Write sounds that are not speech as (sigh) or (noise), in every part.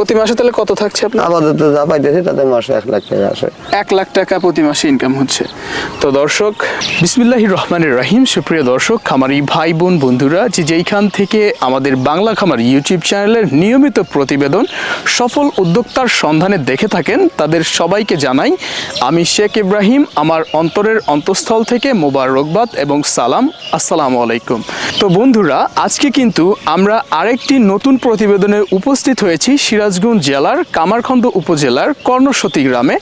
প্রতি মাসে তাহলে কত থাকছে আপনার? আপাতত যা পাইতেছি তাতে মাসে এক লাখ টাকা আসে। এক লাখ টাকা প্রতি মাসে ইনকাম হচ্ছে। তো দর্শক বিসমিল্লাহ রহমানের রাহিম। সুপ্রিয় দর্শক খামারি ভাই বোন বন্ধুরা যে যেইখান থেকে আমাদের বাংলা খামার ইউটিউব চ্যানেলের নিয়মিত প্রতিবেদন সফল উদ্যোক্তার সন্ধানে দেখে থাকেন তাদের সবাইকে জানাই আমি শেখ ইব্রাহিম আমার অন্তরের অন্তঃস্থল থেকে মোবারকবাদ এবং সালাম। আসসালামু আলাইকুম। তো বন্ধুরা আজকে কিন্তু আমরা আরেকটি নতুন প্রতিবেদনে উপস্থিত হয়েছি সিরাজগঞ্জ জেলার কামারখন্দ উপজেলার কর্ণসতী গ্রামে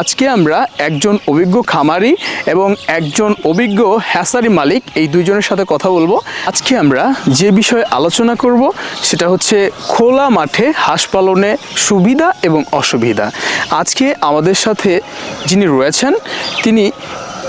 আজকে আমরা একজন অভিজ্ঞ খামারি এবং একজন অভিজ্ঞ হ্যাসারি মালিক, এই দুইজনের সাথে কথা বলব। আজকে আমরা যে বিষয়ে আলোচনা করব সেটা হচ্ছে খোলা মাঠে হাঁস পালনে সুবিধা এবং অসুবিধা। আজকে আমাদের সাথে যিনি রয়েছেন, তিনি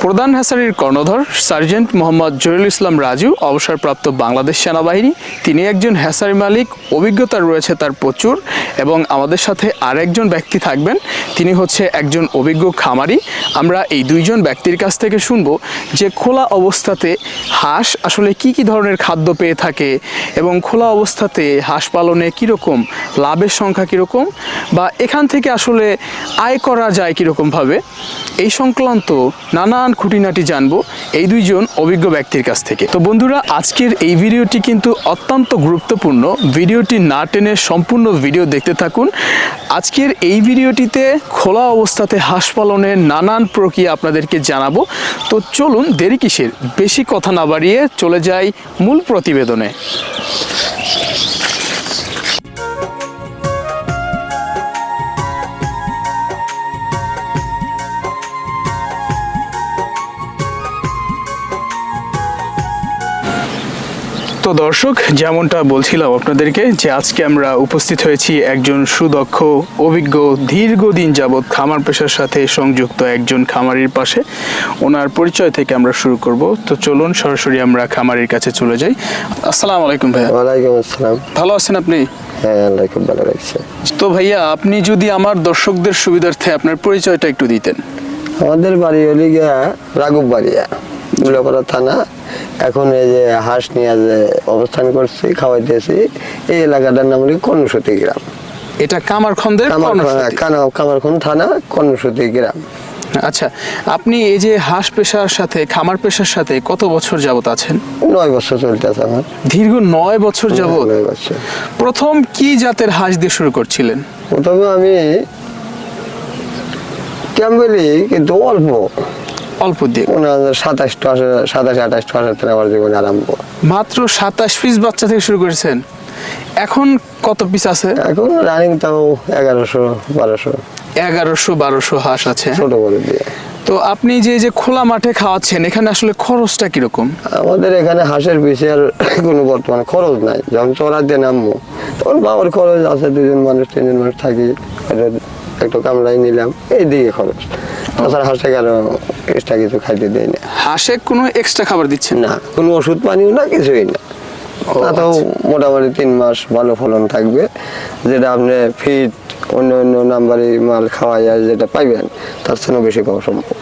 প্রধান হ্যাসারির কর্ণধর, সার্জেন্ট মোহাম্মদ জহিরুল ইসলাম রাজু, অবসরপ্রাপ্ত বাংলাদেশ সেনাবাহিনী, তিনি একজন হ্যাসারি মালিক, অভিজ্ঞতা রয়েছে তার প্রচুর, এবং আমাদের সাথে আরেকজন ব্যক্তি থাকবেন, তিনি হচ্ছে একজন অভিজ্ঞ খামারি। আমরা এই দুইজন ব্যক্তির কাছ থেকে শুনব যে খোলা অবস্থাতে হাঁস আসলে কি কি ধরনের খাদ্য পেয়ে থাকে, এবং খোলা অবস্থাতে হাঁস পালনে কীরকম, লাভের সংখ্যা কীরকম, বা এখান থেকে আসলে আয় করা যায় কীরকমভাবে। এই সংক্রান্ত নানান খুঁটিনাটি জানব এই দুইজন অভিজ্ঞ ব্যক্তির কাছ থেকে। তো বন্ধুরা, আজকের এই ভিডিওটি কিন্তু অত্যন্ত গুরুত্বপূর্ণ। ভিডিওটি না টেনে সম্পূর্ণ ভিডিও দেখতে থাকুন। আজকের এই ভিডিওটিতে খোলা অবস্থাতে হাঁস পালনের নানান প্রক্রিয়া আপনাদেরকে জানাব। তো চলুন, দেরি কিসের? বেশি কথা না বাড়িয়ে চলে যাই মূল প্রতিবেদনে। তো দর্শক যেমনটা বলছিলাম আপনাদেরকে যে আজকে আমরা উপস্থিত হয়েছি একজন সুদক্ষ অভিজ্ঞ দীর্ঘদিন যাবৎ খামার পেশার সাথে সংযুক্ত একজন খামারির পাশে। ওনার পরিচয় থেকে আমরা শুরু করব। তো চলুন সরাসরি আমরা খামারির কাছে চলে যাই। আসসালামু আলাইকুম ভাইয়া। ওয়ালাইকুম আসসালাম। ভালো আছেন আপনি? হ্যাঁ আল্লাহ খুব ভালো লাগছে তো ভাইয়া আপনি যদি আমার দর্শকদের সুবিধার্থে আপনার পরিচয়টা একটু দিতেন। আমাদের বাড়ি হলি গিয়া রাঘব বাড়িয়া থানা। এখন এই যে হাঁস নিয়ে যে অবস্থান করছি খাওয়াইতেছি এই এলাকাটার নাম হলি কর্ণসতী গ্রাম। এটা কামারখন্দের কামার কামারখন থানা কর্ণসতী গ্রাম। আচ্ছা আপনি এই যে হাঁস পেশার সাথে খামার পেশার সাথে কত বছর যাবত আছেন? নয় বছর চলতেছে আমার। দীর্ঘ নয় বছর যাবত নয় বছর। প্রথম কি জাতের হাঁস দিয়ে শুরু করছিলেন? প্রথমে আমি কেমন কিন্তু অল্প। অল্প দিয়ে সাতাশ সাতাশ আঠাশ হাজার থেকে আমার জীবনে আরম্ভ মাত্র সাতাশ পিস বাচ্চা থেকে শুরু করেছেন। এখন কত পিস আছে? এখন রানিং তাও এগারোশো বারোশো। এগারোশো বারোশো হাঁস আছে। ছোট করে দিয়ে। তো আপনি যে যে খোলা মাঠে খাওয়াচ্ছেন এখানে আসলে খরচটা কীরকম? আমাদের এখানে হাঁসের পিছিয়ে আর কোনো বর্তমানে খরচ নাই। যখন চড়া দিয়ে নামবো তখন বাবার খরচ আছে দুজন মানুষ তিনজন মানুষ থাকি একটু কামড়াই নিলাম। এই দিকে খরচ। তাছাড়া হাঁসটাকে আরও এক্সট্রা কিছু খাইতে দেয় না। হাঁসে কোনো এক্সট্রা খাবার দিচ্ছেন? না কোনো ওষুধ পানিও না কিছুই না। তাতেও আচ্ছা। মোটামুটি তিন মাস ভালো ফলন থাকবে। যেটা আপনি ফিট অন্য অন্য নাম্বারি মাল খাওয়াই আর যেটা পাইবেন তার থেকেও বেশি পাওয়া সম্ভব।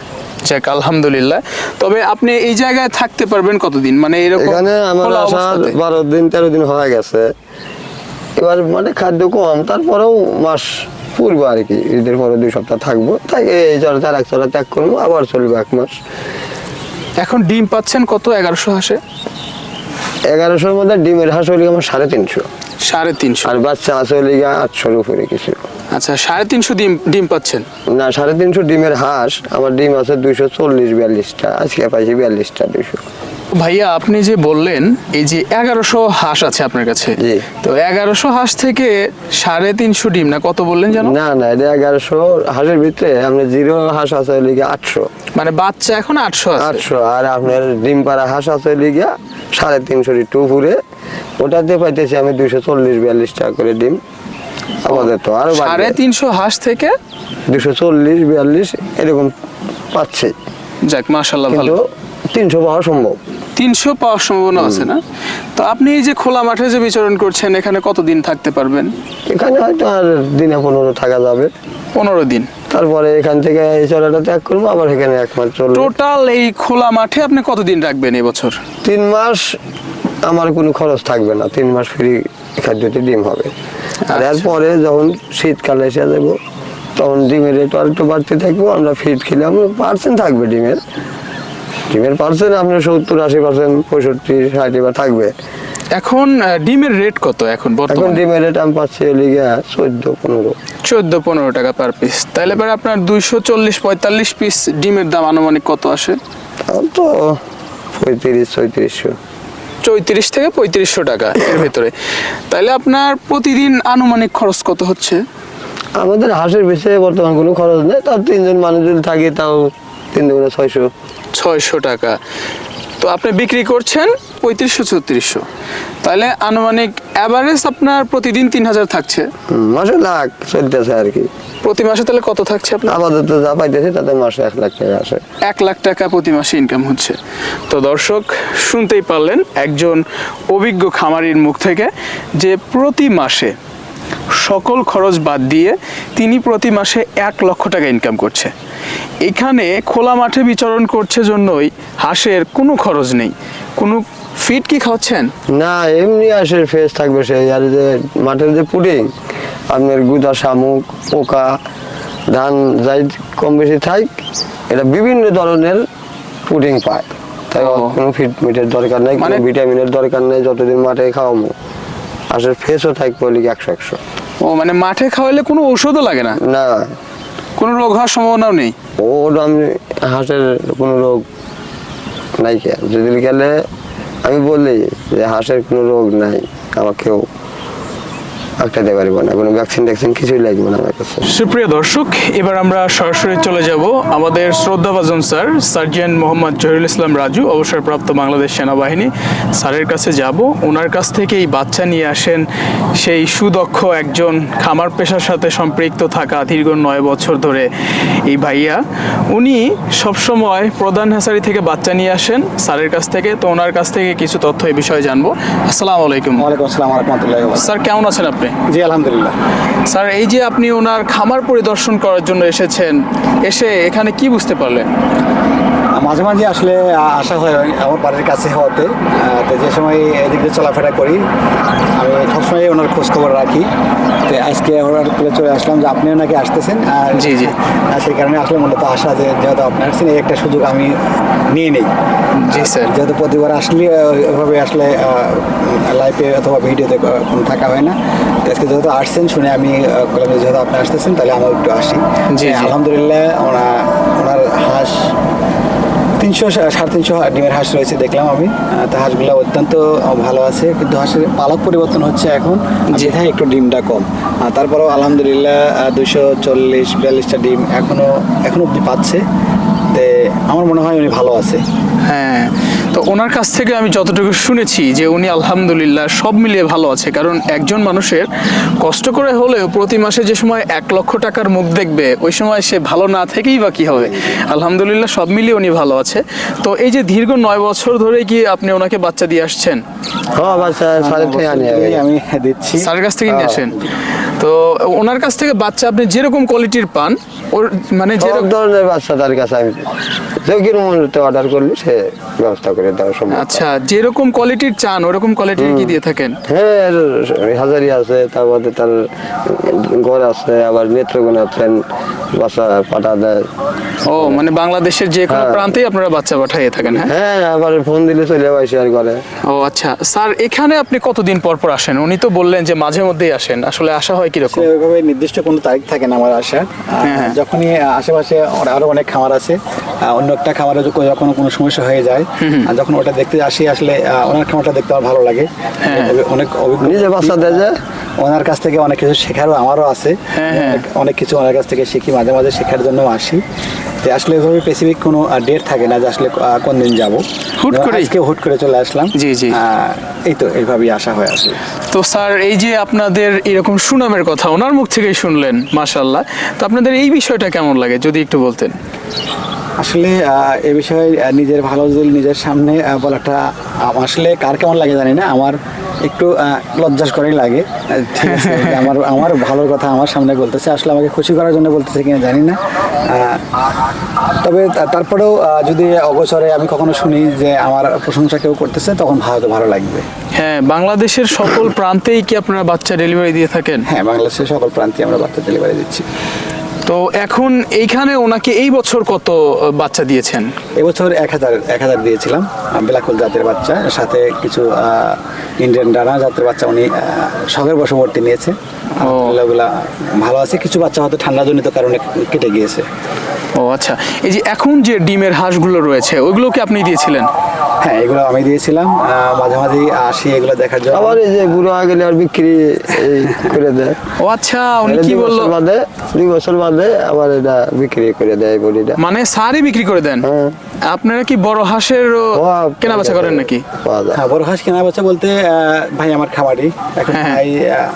যাক আলহামদুলিল্লাহ। তবে আপনি এই জায়গায় থাকতে পারবেন কতদিন? মানে এরকম এখানে আমার আসার বারো দিন তেরো দিন হয়ে গেছে। এবার মানে খাদ্য কম তারপরেও মাস পূর্ব আর কি ঈদের পরে দুই সপ্তাহ থাকব। তাই এই চড়া এক চড়া ত্যাগ করব আবার চলবে এক মাস। এখন ডিম পাচ্ছেন কত? এগারোশো হাঁসে? এগারোশোর মধ্যে ডিমের হাঁস হলে আমার সাড়ে তিনশো। সাড়ে তিনশো। আর বাচ্চা আছে হলে আটশোর উপরে কিছু। আচ্ছা সাড়ে তিনশো ডিম ডিম পাচ্ছেন? না সাড়ে তিনশো ডিমের হাঁস আমার ডিম আছে দুইশো চল্লিশ বিয়াল্লিশটা আজকে পাইছি বিয়াল্লিশটা দুইশো। ভাইয়া আপনি যে বললেন এই যে এগারোশো হাঁস আছে আপনার কাছে। তো এগারোশো হাঁস থেকে সাড়ে তিনশো ডিম না কত বললেন জানো? না না এটা এগারোশো হাঁসের ভিতরে আপনার জিরো হাঁস আছে হলে গিয়ে আটশো। মানে বাচ্চা এখন আটশো আটশো আর আপনার ডিম পাড়া হাঁস আছে লিগে সাড়ে তিনশো একটু উপরে ওটাতে পাইতেছি আমি দুইশো চল্লিশ বিয়াল্লিশ টাকা করে ডিম। আমাদের তো আরও সাড়ে তিনশো হাঁস থেকে? দুশো চল্লিশ বিয়াল্লিশ এরকম পাচ্ছি। যাক মাশাল্লাহ ভালো। তিনশো পাওয়া সম্ভব। তিনশো পাওয়ার সম্ভাবনা আছে না? তো আপনি এই যে খোলা মাঠে যে বিচরণ করছেন এখানে কতদিন থাকতে পারবেন? এখানে হয়তো আর দিনে পনেরো থাকা যাবে। পনেরো দিন। তারপরে এখান থেকে এই চড়াটা ত্যাগ করব আবার এখানে এক মাস চলবে টোটাল এই খোলা মাঠে আপনি কতদিন রাখবেন এবছর তিন মাস আমার কোনো খরচ থাকবে না তিন মাস ফ্রি খাদ্যতে ডিম হবে। আর আচ্ছা। এরপরে যখন শীতকালে এসে যাব তখন ডিমের রেট আর একটু বাড়তে থাকব আমরা ফিট খেলে আমরা পার্সেন্ট থাকবে ডিমের। ডিমের পার্সেন্ট আপনার সত্তর আশি পার্সেন্ট পঁয়ষট্টি ষাট এবার থাকবে। এখন ডিমের রেট কত এখন এখন ডিমের রেট আমি পাচ্ছি লিগে চোদ্দ পনেরো। চোদ্দ পনেরো টাকা পার পিস তাহলে এবার আপনার দুইশো চল্লিশ পঁয়তাল্লিশ পিস ডিমের দাম আনুমানিক কত আসে? তো পঁয়ত্রিশ ছয়ত্রিশশো। চৌত্রিশ থেকে পঁয়ত্রিশশো টাকা এর ভেতরে। তাহলে আপনার প্রতিদিন আনুমানিক খরচ কত হচ্ছে? আমাদের হাঁসের বিষয়ে বর্তমান কোনো খরচ নেই। তাও তিনজন মানুষ যদি থাকে তাও তিন দুগুণে ছয়শো। ছয়শো টাকা। তো আপনি বিক্রি করছেন পঁয়ত্রিশশো ছত্রিশশো। তাহলে আনুমানিক অ্যাভারেজ আপনার প্রতিদিন তিন হাজার থাকছে। মাসে লাখ চলতেছে আর কি। প্রতি মাসে তাহলে কত থাকছে আপনার? আপাতত যা পাইতেছি তাতে মাসে এক লাখ টাকা আসে এক লাখ টাকা প্রতি মাসে ইনকাম হচ্ছে। তো দর্শক শুনতেই পারলেন একজন অভিজ্ঞ খামারির মুখ থেকে যে প্রতি মাসে সকল খরচ বাদ দিয়ে তিনি প্রতি মাসে এক লক্ষ টাকা ইনকাম করছে। এখানে খোলা মাঠে বিচরণ করছে জন্যই হাঁসের কোনো খরচ নেই। কোনো ফিড কি খাওয়াচ্ছেন? না এমনি হাঁসের ফেস থাকবে সেই আর যে মাঠের যে পুডিং আপনার গুদা শামুক পোকা ধান যাই কম বেশি থাক এটা বিভিন্ন ধরনের পুডিং পায়। তাই কোনো ফিট মিটের দরকার নেই কোনো মানে- ভিটামিনের দরকার নেই যতদিন মাঠে খাওয়াবো। হাঁসের ফেসও থাকবে বলি একশো একশো। ও মানে মাঠে খাওয়ালে কোনো ঔষধও লাগে না? না। কোনো রোগ হওয়ার সম্ভাবনাও নেই? ওর আমি হাঁসের কোনো রোগ নাই যদি গেলে আমি বলি যে হাঁসের কোনো রোগ নাই, আমাকেও আটকাতে পারব না। কোনো ভ্যাকসিন ট্যাকসিন কিছুই লাগবে না আমার কাছে। সুপ্রিয় দর্শক এবার আমরা সরাসরি চলে যাব আমাদের শ্রদ্ধাভাজন স্যার সার্জেন্ট মোহাম্মদ জহিরুল ইসলাম রাজু অবসরপ্রাপ্ত বাংলাদেশ সেনাবাহিনী। স্যারের কাছে যাব। ওনার কাছ থেকে এই বাচ্চা নিয়ে আসেন সেই সুদক্ষ একজন খামার পেশার সাথে সম্পৃক্ত থাকা দীর্ঘ নয় বছর ধরে। এই ভাইয়া উনি সবসময় প্রধান হাসারি থেকে বাচ্চা নিয়ে আসেন স্যারের কাছ থেকে। তো ওনার কাছ থেকে কিছু তথ্য এই বিষয়ে জানব। আসসালামু আলাইকুম। ওয়ালাইকুম আসসালাম রহমতুল্লাহ স্যার কেমন আছেন আপনি? জি আলহামদুলিল্লাহ। স্যার এই যে আপনি ওনার খামার পরিদর্শন করার জন্য এসেছেন এসে এখানে কি বুঝতে পারলেন? মাঝে মাঝে আসলে আসা হয় আমার বাড়ির কাছে হওয়াতে। তো যে সময় এদিক দিয়ে চলাফেরা করি আমি সবসময় ওনার খোঁজ খবর রাখি। তো আজকে ওনার করে চলে আসলাম যে আপনিও নাকি আসতেছেন আর জি, জি। সেই কারণে আসলে মূলত আসা যে যেহেতু আপনি আসছেন এই একটা সুযোগ আমি নিয়ে নিই। জি স্যার। যেহেতু প্রতিবার আসলে ওইভাবে আসলে লাইভে অথবা ভিডিওতে কোনো থাকা হয় না। তো আজকে যেহেতু আসছেন শুনে আমি বললাম যেহেতু আপনি আসতেছেন তাহলে আমার একটু আসি। জি, জি। আলহামদুলিল্লাহ ওনার ওনার হাঁস তিনশো সাড়ে তিনশো ডিমের হাঁস রয়েছে দেখলাম আমি। তা হাঁসগুলো অত্যন্ত ভালো আছে কিন্তু হাঁসের পালক পরিবর্তন হচ্ছে এখন। যে হ্যাঁ একটু ডিমটা কম। তারপরেও আলহামদুলিল্লাহ দুশো চল্লিশ বিয়াল্লিশটা ডিম এখনও এখনও অব্দি পাচ্ছে। তে আমার মনে হয় উনি ভালো আছে। হ্যাঁ তো ওনার কাছ থেকে আমি যতটুকু শুনেছি যে উনি আলহামদুলিল্লাহ সব মিলিয়ে ভালো আছে। কারণ একজন মানুষের কষ্ট করে হলেও প্রতি মাসে যে সময় এক লক্ষ টাকার মুখ দেখবে ওই সময় সে ভালো না থেকেই বা কি হবে? আলহামদুলিল্লাহ সব মিলিয়ে উনি ভালো আছে। তো এই যে দীর্ঘ নয় বছর ধরে কি আপনি ওনাকে বাচ্চা দিয়ে আসছেন? হ্যাঁ স্যারের কাছ থেকে নিয়ে হ্যাঁ। আসেন। তো ওনার কাছ থেকে বাচ্চা আপনি যেরকম কোয়ালিটির পান ওর মানে যেরকম ধরনের বাচ্চা তার কাছে আমি যে কীরকম অর্ডার করলে সে ব্যবস্থা করে দেওয়া সম্ভব। আচ্ছা যেরকম কোয়ালিটির চান ওরকম কোয়ালিটির কি দিয়ে থাকেন? হ্যাঁ হাজারি আছে তারপরে তার ঘর আছে আবার নেত্রকোণ আছেন বাচ্চা পাঠা দেয়। ও মানে বাংলাদেশের যে কোনো হ্যাঁ। প্রান্তেই আপনারা বাচ্চা পাঠিয়ে থাকেন হ্যাঁ? হ্যাঁ আবার ফোন দিলে চলে যাবে শেয়ার করে। ও আচ্ছা। স্যার এখানে আপনি কতদিন পর পর আসেন? উনি তো বললেন যে মাঝে মধ্যেই আসেন। আসলে আসা হয় কীরকম? নির্দিষ্ট কোনো তারিখ থাকে না আমার আসা হ্যাঁ। যখনই আশেপাশে আরও অনেক খামার আছে অন্য একটা খামারে যখন কোনো সমস্যা হয়ে যায় আর যখন ওটা দেখতে আসি আসলে ওনার খামারটা দেখতে আমার ভালো লাগে। হ্যাঁ। অনেক- নিজে বাচ্চা দেয় যে? ওনার কাছ থেকে অনেক কিছু শেখারও আমারও আছে। হ্যাঁ, হ্যাঁ। অনেক- কিছু ওনার কাছ থেকে শিখি মাঝে মাঝে শেখার জন্য আসি। তো আসলে এভাবে স্পেসিফিক কোনো ডেট থাকে না যে আসলে কোন দিন যাব। হুট করে আজকে হুট করে চলে আসলাম। জি, জি। আহ, এই তো এইভাবেই আসা হয় আসলে তো স্যার এই যে আপনাদের এরকম সুনামের কথা ওনার মুখ থেকেই শুনলেন মাশাল্লাহ তো আপনাদের এই বিষয়টা কেমন লাগে যদি একটু বলতেন? আসলে এ বিষয়ে নিজের ভালো যদি নিজের সামনে বলাটা আসলে কার কেমন লাগে জানি না আমার একটু লজ্জাস করেই লাগে। আহ, ঠিক আছে (laughs) আমার আমার ভালো কথা আমার সামনে বলতেছে আসলে আমাকে খুশি করার জন্য বলতেছে কিনা জানি না। তবে তারপরেও যদি অগোচরে আমি কখনো শুনি যে আমার প্রশংসা কেউ করতেছে তখন ভালো ভালো লাগবে। হ্যাঁ বাংলাদেশের সকল প্রান্তেই কি আপনারা বাচ্চা ডেলিভারি দিয়ে থাকেন? হ্যাঁ বাংলাদেশের সকল প্রান্তে আমরা বাচ্চা ডেলিভারি দিচ্ছি। তো এখন এইখানে ওনাকে এই বছর কত বাচ্চা দিয়েছেন? এবছর এক হাজার এক হাজার দিয়েছিলাম বেলাকুল জাতের বাচ্চা সাথে কিছু ইন্ডিয়ান ডানা জাতের বাচ্চা উনি শখের বশবর্তী নিয়েছে। ওগুলা ভালো আছে কিছু বাচ্চা হয়তো ঠান্ডাজনিত কারণে কেটে গিয়েছে। ও আচ্ছা এই যে এখন যে ডিমের হাঁসগুলো রয়েছে ওইগুলো কি আপনি দিয়েছিলেন? হ্যাঁ এগুলো আমি দিয়েছিলাম। মাঝে মাঝে আসি এগুলো দেখার জন্য। আবার এই যে হয়ে গেলে আর বিক্রি করে দেয়। ও আচ্ছা উনি কি বলল? বাদে দুই বছর বাদে আবার এটা বিক্রি করে দেয় বড়িটা। মানে সারই বিক্রি করে দেন? হ্যাঁ। আপনারা কি বড় হাঁসের হ্যাঁ, কেনা বেচা করেন নাকি? হ্যাঁ বড় হাঁস কেনা বাচ্চা বলতে ভাই আমার খামারি। এখন হ্যাঁ। ভাই আহ,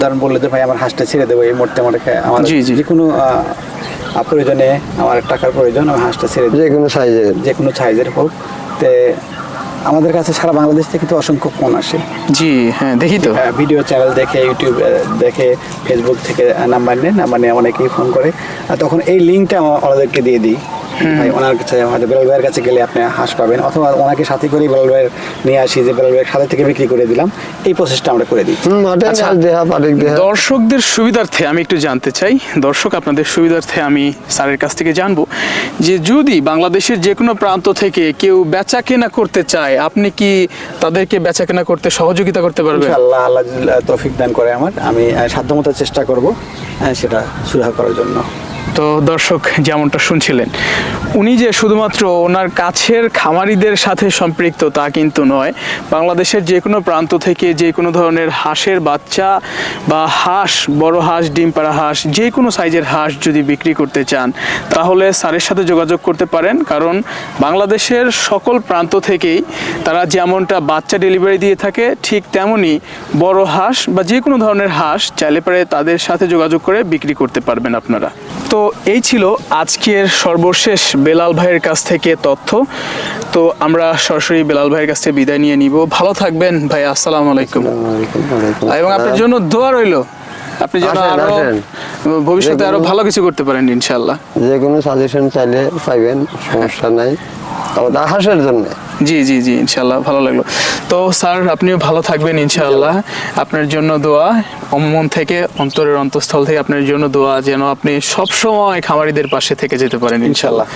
ধরেন বলল যে ভাই আমার হাঁসটা ছেড়ে দেবো এই মুহূর্তে আমার আমার। যে কোনো প্রয়োজনে আমার টাকার প্রয়োজন আমি হাঁসটা ছেড়ে যে কোনো সাইজের যে কোনো সাইজের হোক। তে আমাদের কাছে সারা বাংলাদেশ থেকে তো অসংখ্য ফোন আসে। জি হ্যাঁ দেখি তো। ভিডিও চ্যানেল দেখে ইউটিউব দেখে ফেসবুক থেকে নাম্বার নেন নাম্বার নিয়ে অনেকেই ফোন করে। আর তখন এই লিঙ্কটা আমাদেরকে দিয়ে দিই। ভাই ওনার কাছে হয়তো বেলাল ভাইয়ের কাছে গেলে আপনি হাঁস পাবেন। অথবা ওনাকে সাথে করে বেলাল ভাইয়ের নিয়ে আসি যে বেলাল ভাইয়ের সাথে থেকে বিক্রি করে দিলাম। এই প্রসেসটা আমরা করে দিই। আচ্ছা। দর্শকদের সুবিধার্থে আমি একটু জানতে চাই। দর্শক আপনাদের সুবিধার্থে আমি স্যারের কাছ থেকে জানব যে যদি বাংলাদেশের যে কোনো প্রান্ত থেকে কেউ বেচা কেনা করতে চায় আপনি কি তাদেরকে বেচা কেনা করতে সহযোগিতা করতে পারবেন? আল্লাহ আল্লাহ তৌফিক দান করে আমার। আমি সাধ্যমতো চেষ্টা করব সেটা সুরাহা করার জন্য। তো দর্শক যেমনটা শুনছিলেন, উনি যে শুধুমাত্র ওনার কাছের খামারিদের সাথে সম্পৃক্ত তা কিন্তু নয়, বাংলাদেশের যে কোনো প্রান্ত থেকে যে কোনো ধরনের হাঁসের বাচ্চা বা হাঁস, বড় হাঁস, ডিম পাড়া হাঁস, যে কোনো সাইজের হাঁস যদি বিক্রি করতে চান, তাহলে স্যারের সাথে যোগাযোগ করতে পারেন। কারণ বাংলাদেশের সকল প্রান্ত থেকেই তারা যেমনটা বাচ্চা ডেলিভারি দিয়ে থাকে, ঠিক তেমনই বড় হাঁস বা যে কোনো ধরনের হাঁস চাইলে পারে তাদের সাথে যোগাযোগ করে বিক্রি করতে পারবেন আপনারা। তো এই ছিল আজকের সর্বশেষ বেলাল ভাইয়ের কাছ থেকে তথ্য। তো আমরা সরাসরি বেলাল ভাইয়ের কাছ থেকে বিদায় নিয়ে নিব। ভালো থাকবেন ভাই আসসালামু আলাইকুম। এবং আপনার জন্য দোয়া রইল। আপনি যেন আরও ভবিষ্যতে আরও ভালো কিছু করতে পারেন ইনশাল্লাহ যে কোনো সাজেশন চাইলে পাইবেন সমস্যা নাই। হাঁসের জন্য। জি জি জি ইনশাল্লাহ ভালো লাগল। তো স্যার আপনিও ভালো থাকবেন ইনশাল্লাহ আপনার জন্য দোয়া মন থেকে অন্তরের অন্তঃস্থল থেকে আপনার জন্য দোয়া যেন আপনি সব সময় খামারিদের পাশে থেকে যেতে পারেন ইনশাল্লাহ।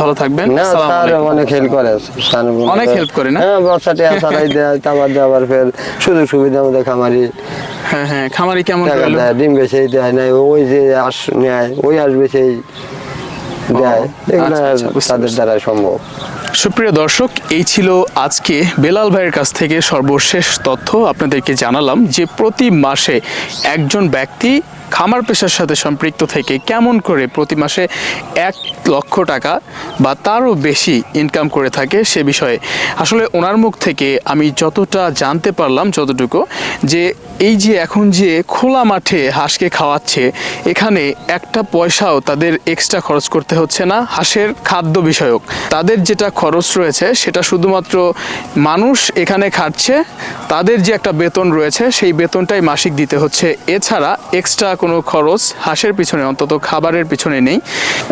ভালো থাকবেন না। অনেক হেল্প করে অনেক help করে না? হ্যাঁ ছাড়াই দেয় তারপর আবার ফের সুযোগ সুবিধা মতো খামারি হ্যাঁ হ্যাঁ খামারি কেমন ডিম বেচেই দেয় নাই ওই যে আস নেয় ওই আস বেচেই দেয়। এগুলো আচ্ছা, আচ্ছা, তাদের দ্বারা সম্ভব। সুপ্রিয় দর্শক, এই ছিল আজকে বেলাল ভাইয়ের কাছ থেকে সর্বশেষ তথ্য। আপনাদেরকে জানালাম যে প্রতি মাসে একজন ব্যক্তি খামার পেশার সাথে সম্পৃক্ত থেকে কেমন করে প্রতি মাসে এক লক্ষ টাকা বা তারও বেশি ইনকাম করে থাকে সে বিষয়ে। আসলে ওনার মুখ থেকে আমি যতটা জানতে পারলাম যতটুকু, যে এই যে এখন যে খোলা মাঠে হাঁসকে খাওয়াচ্ছে, এখানে একটা পয়সাও তাদের এক্সট্রা খরচ করতে হচ্ছে না। হাঁসের খাদ্য বিষয়ক, তাদের যেটা খরচ রয়েছে, সেটা শুধুমাত্র মানুষ এখানে খাচ্ছে তাদের যে একটা বেতন রয়েছে, সেই বেতনটাই মাসিক দিতে হচ্ছে। এছাড়া এক্সট্রা কোনো খরচ হাঁসের পিছনে, অন্তত খাবারের পিছনে নেই।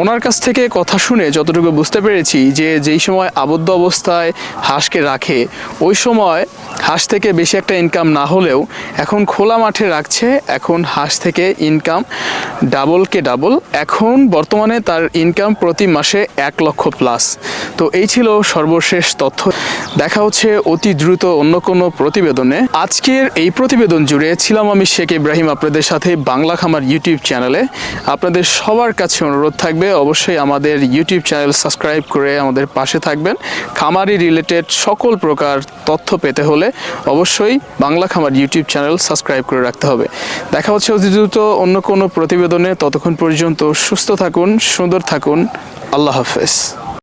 ওনার কাছ থেকে কথা শুনে যতটুকু বুঝতে পেরেছি যে, যেই সময় আবদ্ধ অবস্থায় হাঁসকে রাখে, ওই সময় হাঁস থেকে বেশি একটা ইনকাম না হলেও এখন খোলা মাঠে রাখছে, এখন হাঁস থেকে ইনকাম ডাবলকে ডাবল এখন বর্তমানে তার ইনকাম প্রতি মাসে এক লক্ষ প্লাস তো এই ছিল সর্বশেষ তথ্য। দেখা হচ্ছে অতি দ্রুত অন্য কোনো প্রতিবেদনে। আজকের এই প্রতিবেদন জুড়ে ছিলাম আমি শেখ ইব্রাহিম আপনাদের সাথে বাংলা খামার ইউটিউব চ্যানেলে। আপনাদের সবার কাছে অনুরোধ থাকবে, অবশ্যই আমাদের ইউটিউব চ্যানেল সাবস্ক্রাইব করে আমাদের পাশে থাকবেন। খামারি রিলেটেড সকল প্রকার তথ্য পেতে হলে অবশ্যই বাংলা খামার ইউটিউব চ্যানেল সাবস্ক্রাইব করে রাখতে হবে। দেখা হচ্ছে অতি দ্রুত অন্য কোনো প্রতিবেদনে। ততক্ষণ পর্যন্ত সুস্থ থাকুন, সুন্দর থাকুন। আল্লাহ হাফেজ।